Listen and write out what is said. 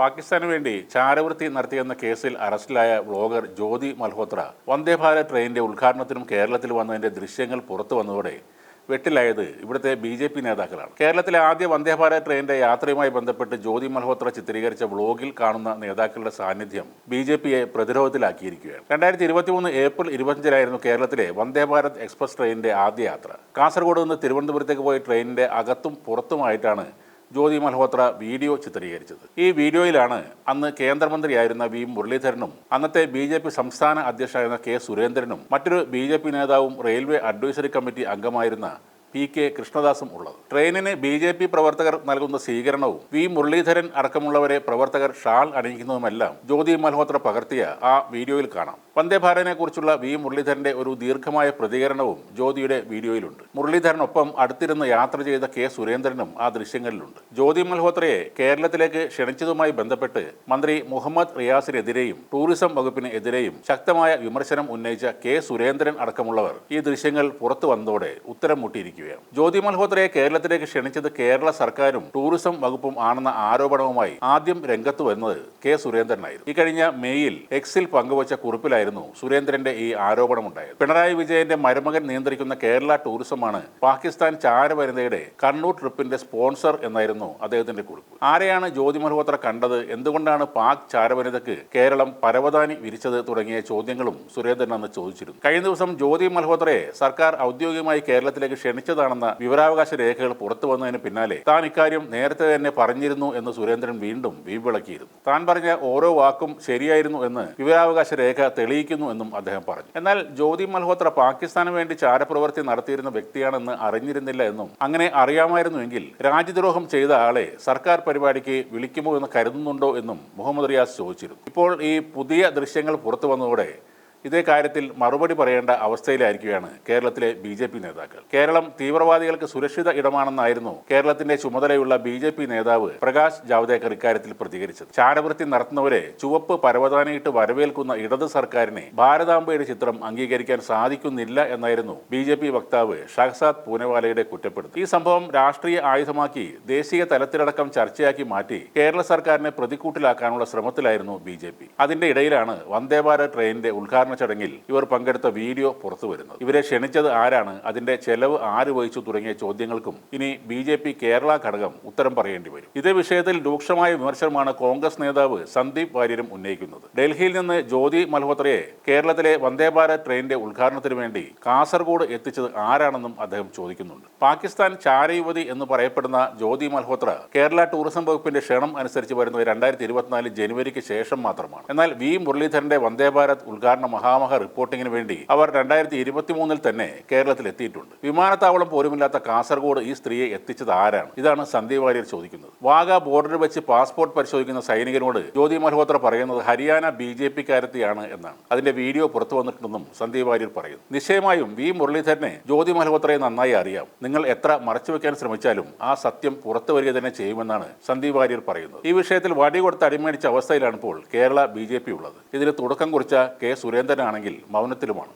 പാകിസ്ഥാന് വേണ്ടി ചാരവൃത്തി നടത്തിയെന്ന കേസിൽ അറസ്റ്റിലായ വ്ളോഗർ ജ്യോതി മൽഹോത്ര വന്ദേ ഭാരത് ട്രെയിനിന്റെ ഉദ്ഘാടനത്തിനും കേരളത്തിൽ വന്നതിന്റെ ദൃശ്യങ്ങൾ പുറത്തു വന്നതോടെ വെട്ടിലായത് ഇവിടുത്തെ ബി ജെ പി നേതാക്കളാണ്. കേരളത്തിലെ ആദ്യ വന്ദേ ഭാരത് ട്രെയിനിന്റെ യാത്രയുമായി ബന്ധപ്പെട്ട് ജ്യോതി മൽഹോത്ര ചിത്രീകരിച്ച വ്ളോഗിൽ കാണുന്ന നേതാക്കളുടെ സാന്നിധ്യം ബി ജെ പിയെ പ്രതിരോധത്തിലാക്കിയിരിക്കുകയാണ്. രണ്ടായിരത്തി ഇരുപത്തിമൂന്ന് ഏപ്രിൽ ഇരുപത്തിയഞ്ചിലായിരുന്നു കേരളത്തിലെ വന്ദേ ഭാരത് എക്സ്പ്രസ് ട്രെയിനിന്റെ ആദ്യ യാത്ര. കാസർഗോഡ് നിന്ന് തിരുവനന്തപുരത്തേക്ക് പോയ ട്രെയിനിന്റെ അകത്തും പുറത്തുമായിട്ടാണ് ജ്യോതി മൽഹോത്ര വീഡിയോ ചിത്രീകരിച്ചത്. ഈ വീഡിയോയിലാണ് അന്ന് കേന്ദ്രമന്ത്രിയായിരുന്ന വി മുരളീധരനും അന്നത്തെ ബി ജെ പി സംസ്ഥാന അധ്യക്ഷനായിരുന്ന കെ സുരേന്ദ്രനും മറ്റൊരു ബി ജെ പി നേതാവും റെയിൽവേ അഡ്വൈസറി കമ്മിറ്റി അംഗമായിരുന്ന പി കെ കൃഷ്ണദാസും ഉള്ളത്. ട്രെയിനിന് ബി ജെ പി പ്രവർത്തകർ നൽകുന്ന സ്വീകരണവും വി മുരളീധരൻ അടക്കമുള്ളവരെ പ്രവർത്തകർ ഷാൾ അണിയിക്കുന്നതുമെല്ലാം ജ്യോതി മൽഹോത്ര പകർത്തിയ ആ വീഡിയോയിൽ കാണാം. വന്ദേ ഭാരതിനെ കുറിച്ചുള്ള വി മുരളീധരന്റെ ഒരു ദീർഘമായ പ്രതികരണവും ജ്യോതിയുടെ വീഡിയോയിലുണ്ട്. മുരളീധരനൊപ്പം അടുത്തിരുന്ന് യാത്ര ചെയ്ത കെ സുരേന്ദ്രനും ആ ദൃശ്യങ്ങളിലുണ്ട്. ജ്യോതി മൽഹോത്രയെ കേരളത്തിലേക്ക് ക്ഷണിച്ചതുമായി ബന്ധപ്പെട്ട് മന്ത്രി മുഹമ്മദ് റിയാസിനെതിരെയും ടൂറിസം വകുപ്പിനെതിരെയും ശക്തമായ വിമർശനം ഉന്നയിച്ച കെ സുരേന്ദ്രൻ അടക്കമുള്ളവർ ഈ ദൃശ്യങ്ങൾ പുറത്തു വന്നതോടെ ഉത്തരം മുട്ടിയിരിക്കുകയാണ് ജ്യോതി മൽഹോത്രയെ കേരളത്തിലേക്ക് ക്ഷണിച്ചത് കേരള സർക്കാരും ടൂറിസം വകുപ്പും ആണെന്ന ആരോപണവുമായി ആദ്യം രംഗത്ത് വന്നത് കെ സുരേന്ദ്രനായിരുന്നു. ഇക്കഴിഞ്ഞ കഴിഞ്ഞ മെയ്യിൽ എക്സിൽ പങ്കുവച്ച കുറിപ്പിലായിരുന്നു സുരേന്ദ്രന്റെ ഈ ആരോപണമുണ്ടായത്. പിണറായി വിജയന്റെ മരുമകൻ നിയന്ത്രിക്കുന്ന കേരള ടൂറിസമാണ് പാകിസ്ഥാൻ ചാരവനിതയുടെ കണ്ണൂർ ട്രിപ്പിന്റെ സ്പോൺസർ എന്നായിരുന്നു അദ്ദേഹത്തിന്റെ കുറിപ്പ്. ആരെയാണ് ജ്യോതി മൽഹോത്ര കണ്ടത്? എന്തുകൊണ്ടാണ് പാക് ചാരവനിതയ്ക്ക് കേരളം പരവതാനി വിരിച്ചത് തുടങ്ങിയ ചോദ്യങ്ങളും സുരേന്ദ്രൻ അന്ന് ചോദിച്ചിരുന്നു. കഴിഞ്ഞ ദിവസം ജ്യോതി മൽഹോത്രയെ സർക്കാർ ഔദ്യോഗികമായി കേരളത്തിലേക്ക് ക്ഷണിച്ചതാണെന്ന വിവരാവകാശ രേഖകൾ പുറത്തു വന്നതിന് പിന്നാലെ താൻ ഇക്കാര്യം നേരത്തെ തന്നെ പറഞ്ഞിരുന്നു എന്ന് സുരേന്ദ്രൻ വീണ്ടും വീമ്പിളക്കിയിരുന്നു. താൻ പറഞ്ഞ ഓരോ വാക്കും ശരിയായിരുന്നു എന്ന് വിവരാവകാശ രേഖ തെളിയിക്കുന്നു എന്നും അദ്ദേഹം പറഞ്ഞു. എന്നാൽ ജ്യോതി മൽഹോത്ര പാകിസ്ഥാന് വേണ്ടി ചാരപ്രവർത്തി നടത്തിയിരുന്ന വ്യക്തിയാണെന്ന് അറിഞ്ഞിരുന്നില്ല എന്നും അങ്ങനെ അറിയാമായിരുന്നുവെങ്കിൽ രാജ്യദ്രോഹം ചെയ്ത ആളെ സർക്കാർ പരിപാടിക്ക് വിളിക്കുമോ എന്ന് കരുതുന്നുണ്ടോ എന്നും മുഹമ്മദ് റിയാസ് ചോദിച്ചിരുന്നു. ഇപ്പോൾ ഈ പുതിയ ദൃശ്യങ്ങൾ പുറത്തു വന്നതോടെ ഇതേ കാര്യത്തിൽ മറുപടി പറയേണ്ട അവസ്ഥയിലായിരിക്കുകയാണ് കേരളത്തിലെ ബി ജെ പി നേതാക്കൾ. കേരളം തീവ്രവാദികൾക്ക് സുരക്ഷിത ഇടമാണെന്നായിരുന്നു കേരളത്തിന്റെ ചുമതലയുള്ള ബി ജെ പി നേതാവ് പ്രകാശ് ജാവ്ദേക്കർ ഇക്കാര്യത്തിൽ പ്രതികരിച്ചത്. ചാരവൃത്തി നടത്തുന്നവരെ ചുവപ്പ് പരവതാനിയിട്ട് വരവേൽക്കുന്ന ഇടത് സർക്കാരിനെ ഭാരതാംബയുടെ ചിത്രം അംഗീകരിക്കാൻ സാധിക്കുന്നില്ല എന്നായിരുന്നു ബി ജെ പി വക്താവ് ഷഹസാദ് പൂനവാലയുടെ കുറ്റപ്പെടുത്തൽ. ഈ സംഭവം രാഷ്ട്രീയ ആയുധമാക്കി ദേശീയ തലത്തിലടക്കം ചർച്ചയാക്കി മാറ്റി കേരള സർക്കാരിനെ പ്രതിക്കൂട്ടിലാക്കാനുള്ള ശ്രമത്തിലായിരുന്നു ബി ജെ പി. അതിന്റെ ഇടയിലാണ് വന്ദേ ഭാരത് ട്രെയിനിന്റെ ഉദ്ഘാടന ചടങ്ങിൽ ഇവർ പങ്കെടുത്ത വീഡിയോ പുറത്തു വരുന്നത് ഇവരെ ക്ഷണിച്ചത് ആരാണ്? അതിന്റെ ചെലവ് ആര് വഹിച്ചു തുടങ്ങിയ ചോദ്യങ്ങൾക്കും ഇനി ബി ജെ പി കേരള ഘടകം ഉത്തരം പറയേണ്ടി വരും. ഇതേ വിഷയത്തിൽ രൂക്ഷമായ വിമർശനമാണ് കോൺഗ്രസ് നേതാവ് സന്ദീപ് വാര്യരും ഉന്നയിക്കുന്നത്. ഡൽഹിയിൽ നിന്ന് ജ്യോതി മൽഹോത്രയെ കേരളത്തിലെ വന്ദേ ഭാരത് ട്രെയിനിന്റെ ഉദ്ഘാടനത്തിന് വേണ്ടി കാസർഗോഡ് എത്തിച്ചത് ആരാണെന്നും അദ്ദേഹം ചോദിക്കുന്നുണ്ട്. പാകിസ്ഥാൻ ചാരയുവതി എന്ന് പറയപ്പെടുന്ന ജ്യോതി മൽഹോത്ര കേരള ടൂറിസം വകുപ്പിന്റെ ക്ഷണം അനുസരിച്ച് വരുന്നത് രണ്ടായിരത്തി ഇരുപത്തിനാല് ജനുവരിക്ക് ശേഷം മാത്രമാണ്. എന്നാൽ വി മുരളീധരന്റെ വന്ദേ ഭാരത് ഉദ്ഘാടന മഹാമഹ റിപ്പോർട്ടിങ്ങിന് വേണ്ടി അവർ രണ്ടായിരത്തി ഇരുപത്തി മൂന്നിൽ തന്നെ കേരളത്തിൽ എത്തിയിട്ടുണ്ട് വിമാനത്താവളം പോലുമില്ലാത്ത കാസർഗോഡ് ഈ സ്ത്രീയെ എത്തിച്ചത് ആരാണ്? ഇതാണ് സന്ദീപ് വാര്യർ ചോദിക്കുന്നത്. വാഗ ബോർഡർ വെച്ച് പാസ്പോർട്ട് പരിശോധിക്കുന്ന സൈനികനോട് ജ്യോതി മൽഹോത്ര പറയുന്നത് ഹരിയാന ബി ജെ പി കാരത്തിയാണ് എന്നാണ്. അതിന്റെ വീഡിയോ പുറത്തു വന്നിട്ടുണ്ടെന്നും സന്ദീപ് വാര്യർ പറയുന്നു. നിശ്ചയമായും വി മുരളീധരനെ ജ്യോതി മൽഹോത്രയെ നന്നായി അറിയാം. നിങ്ങൾ എത്ര മറച്ചു വെക്കാൻ ശ്രമിച്ചാലും ആ സത്യം പുറത്തു വരിക തന്നെ ചെയ്യുമെന്നാണ് സന്ദീപ് വാര്യർ പറയുന്നത്. ഈ വിഷയത്തിൽ വടി കൊടുത്ത് അടിമേടിച്ച അവസ്ഥയിലാണ് ഇപ്പോൾ കേരള ബി ഉള്ളത്. ഇതിന് തുടക്കം കുറിച്ച കെ സുരേന്ദ്രനാണെങ്കിൽ മൗനത്തിലുമാണ്.